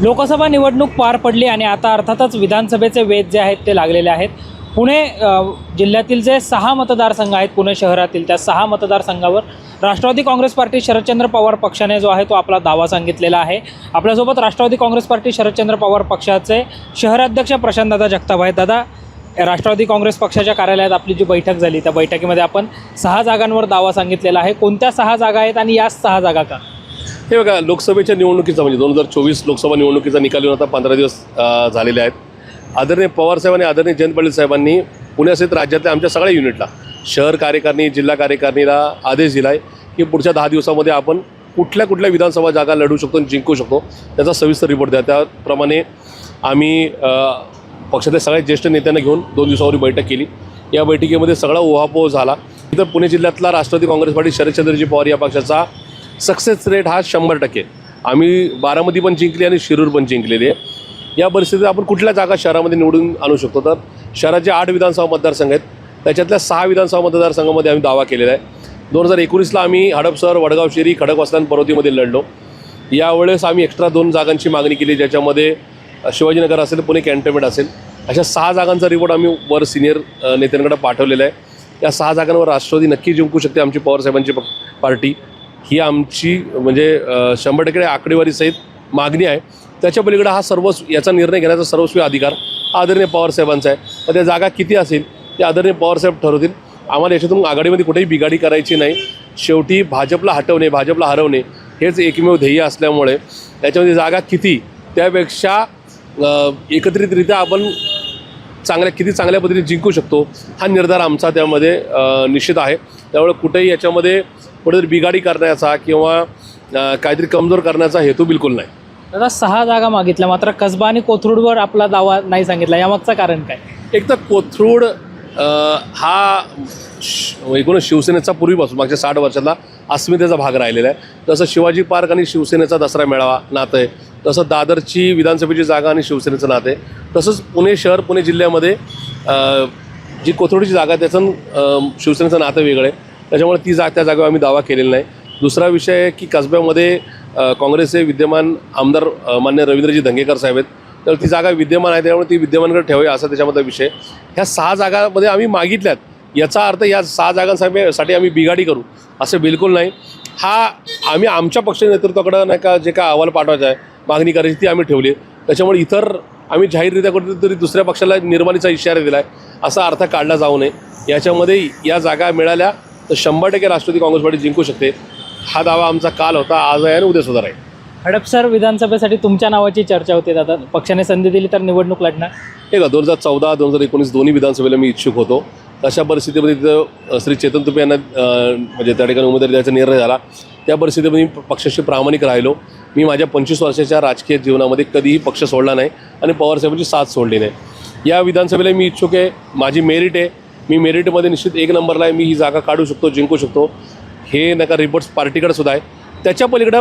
लोकसभा निवडणूक पार पडली आणि आता अर्थातच विधानसभेचे वेध जे आहेत ते लागलेले आहेत. पुणे जिल्ह्यातील जे सहा मतदारसंघ आहेत पुणे शहरातील त्या सहा मतदारसंघावर राष्ट्रवादी काँग्रेस पार्टी शरदचंद्र पवार पक्षाने जो आहे तो आपला दावा सांगितलेला आहे. आपल्यासोबत राष्ट्रवादी काँग्रेस पार्टी शरदचंद्र पवार पक्षाचे शहराध्यक्ष प्रशांतदादा जगताप आहेत. दादा राष्ट्रवादी काँग्रेस पक्षाच्या कार्यालयात आपली जी बैठक झाली त्या बैठकीमध्ये आपण सहा जागांवर दावा सांगितलेला आहे. कोणत्या सहा जागा आहेत आणि याच सहा जागा का? हे बघा लोकसभेच्या निवडणुकीचा म्हणजे दोन हजार चोवीस लोकसभा निवडणुकीचा निकाल येऊन आता पंधरा दिवस झालेले आहेत. आदरणीय पवारसाहेब आणि आदरणीय जयंत पाटील साहेबांनी पुण्यासहित राज्यातल्या आमच्या सगळ्या युनिटला शहर कार्यकारिणी जिल्हा कार्यकारिणीला आदेश दिला आहे की पुढच्या दहा दिवसामध्ये आपण कुठल्या कुठल्या विधानसभा जागा लढू शकतो आणि जिंकू शकतो त्याचा सविस्तर रिपोर्ट द्या. त्याप्रमाणे आम्ही पक्षातल्या सगळ्या ज्येष्ठ नेत्यांना घेऊन दोन दिवसावर बैठक केली. या बैठकीमध्ये सगळा उहापोह झाला. इथं पुणे जिल्ह्यातला राष्ट्रवादी काँग्रेस पार्टी शरदचंद्रजी पवार या पक्षाचा सक्सेस रेट हा शंभर टक्के. आम्ही बारामती पण जिंकली आणि शिरूर पण जिंकलेली आहे. या परिस्थितीत आपण कुठल्या जागा शहरामध्ये निवडून आणू शकतो? तर शहराचे आठ विधानसभा मतदारसंघ आहेत. त्याच्यातल्या सहा विधानसभा मतदारसंघामध्ये आम्ही दावा केलेला आहे. दोन हजार एकोणीसला आम्ही हडपसर वडगाव शेरी खडकवासला आणि पर्वतीमध्ये लढलो. यावेळेस आम्ही एक्स्ट्रा दोन जागांची मागणी केली ज्याच्यामध्ये शिवाजीनगर असेल पुणे कॅन्टोन्मेंट असेल. अशा सहा जागांचा रिपोर्ट आम्ही वर सिनियर नेत्यांकडे पाठवलेला आहे. या सहा जागांवर राष्ट्रवादी नक्की जिंकू शकते आमची पवारसाहेबांची पार्टी ही आमची म्हणजे शंभर टक्के आकडेवारीसहित मागणी आहे. त्याच्या पलीकडे हा सर्वस्व याचा निर्णय घेण्याचा सर्वस्वी अधिकार आदरणीय पवारसाहेबांचा आहे. तर त्या जागा किती असेल ते आदरणीय पवारसाहेब ठरवतील. आम्हाला याच्यातून आघाडीमध्ये कुठेही बिघाडी करायची नाही. शेवटी भाजपला हटवणे भाजपला हरवणे हेच एकमेव ध्येय असल्यामुळे त्याच्यामध्ये जागा किती त्यापेक्षा एकत्रितरित्या आपण चांगल्या किती चांगल्या पद्धतीने जिंकू शकतो हा निर्धार आमचा त्यामध्ये निश्चित आहे. त्यामुळे कुठेही याच्यामध्ये कुठेतरी बिघाडी करण्याचा किंवा काहीतरी कमजोर करण्याचा हेतू बिलकुल नाही. दादा सहा जागा मागितल्या मात्र कसबा आणि कोथरूडवर आपला दावा नाही सांगितला. यामागचं कारण काय? एक तर कोथरूड हा एकूणच शिवसेनेचा पूर्वीपासून मागच्या साठ वर्षातला अस्मितेचा भाग राहिलेला आहे. तसं शिवाजी पार्क आणि शिवसेनेचा दसरा मेळावा नातं आहे. तसं दादरची विधानसभेची जागा आणि शिवसेनेचं नातं आहे. तसंच पुणे शहर पुणे जिल्ह्यामध्ये जी कोथरूडची जागा आहे त्याचं शिवसेनेचं नातं वेगळं आहे. त्याच्यामुळे ती जा त्या जागेवर आम्ही दावा केलेला नाही. दुसरा विषय आहे की कसब्यामध्ये काँग्रेसचे विद्यमान आमदार मान्य रवींद्रजी धंगेकर साहेब आहेत. तर ती जागा विद्यमान आहे त्यामुळे ती विद्यमानकडे ठेवूया असा त्याच्यामध्ये विषय ह्या सहा जागामध्ये आम्ही मागितल्यात. याचा अर्थ या सहा जागांसाठी साठी आम्ही बिघाडी करू असं बिलकुल नाही. हा आम्ही आमच्या पक्ष नेतृत्वाकडं नाही का जे काय अहवाल पाठवायचा आहे मागणी करायची ती आम्ही ठेवली आहे. त्याच्यामुळे इतर आम्ही जाहीररित्या कुठेतरी दुसऱ्या पक्षाला निर्माणीचा इशारा दिला आहे असा अर्थ काढला जाऊ नये. याच्यामध्ये या जागा मिळाल्या तर शंभर टक्के राष्ट्रवादी काँग्रेस पार्टी जिंकू शकते. हा दावा आमचा काल होता आज आहे आणि उद्या सुद्धा राहील. हडपसर विधानसभेसाठी तुमच्या नावाची चर्चा होते दादा. पक्षाने संधी दिली तर निवडणूक लढणार. हे का दोन हजार चौदा दोन हजार एकोणीस दोन्ही विधानसभेला मी इच्छुक होतो. तशा परिस्थितीमध्ये तिथं श्री चेतन तुपे यांना म्हणजे त्या ठिकाणी उमेदवारी द्यायचा निर्णय झाला. त्या परिस्थितीमध्ये मी पक्षाशी प्रामाणिक राहिलो. मी माझ्या पंचवीस वर्षाच्या राजकीय जीवनामध्ये कधीही पक्ष सोडला नाही आणि पवारसाहेबांची साथ सोडली नाही. या विधानसभेला मी इच्छुक आहे. माझी मेरिट आहे. मी मेरिटमध्ये निश्चित एक नंबरला आहे. मी ही जागा काढू शकतो जिंकू शकतो. हे नाही का रिपोर्ट्स पार्टीकडे सुद्धा आहे. त्याच्या पलीकडं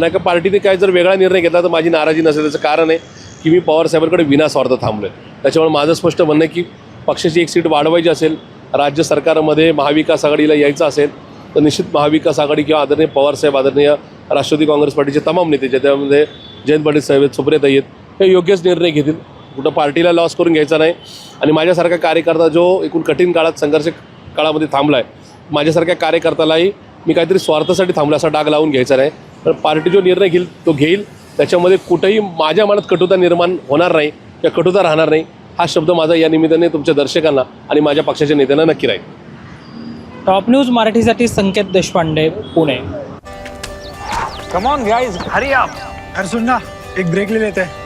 नाही का पार्टीने काय जर वेगळा निर्णय घेतला तर माझी नाराजी नसेल. त्याचं कारण आहे की मी पवारसाहेबांकडे विनास्वार्थ थांबलो आहे त्याच्यामुळे माझं स्पष्ट म्हणणं आहे की पक्षाची एक सीट वाढवायची असेल राज्य सरकारमध्ये महाविकास आघाडीला यायचं असेल तर निश्चित महाविकास आघाडी किंवा आदरणीय पवारसाहेब आदरणीय राष्ट्रवादी काँग्रेस पार्टीचे तमाम नेते ज्याच्यामध्ये जयंत पाटील साहेब आहेत सुप्रियाताई आहेत हे योग्यच निर्णय घेतील. कुठं पार्टीला लॉस करून घ्यायचा नाही. आणि माझ्यासारखा कार्यकर्ता जो एकूण कठीण काळात संघर्ष काळामध्ये थांबला आहे माझ्यासारख्या कार्यकर्त्यालाही मी काहीतरी स्वार्थासाठी थांबला असा डाग लावून घ्यायचा नाही. तर पार्टी जो निर्णय घेईल तो घेईल. त्याच्यामध्ये कुठेही माझ्या मनात कटुता निर्माण होणार नाही किंवा कटुता राहणार नाही हा शब्द माझा या निमित्ताने तुमच्या दर्शकांना आणि माझ्या पक्षाच्या नेत्यांना नक्की राहील. टॉप न्यूज मराठीसाठी Sanket Deshpande Pune. On, guys, hurry up. अरे सुन ना एक ब्रेक ले लेते. हैं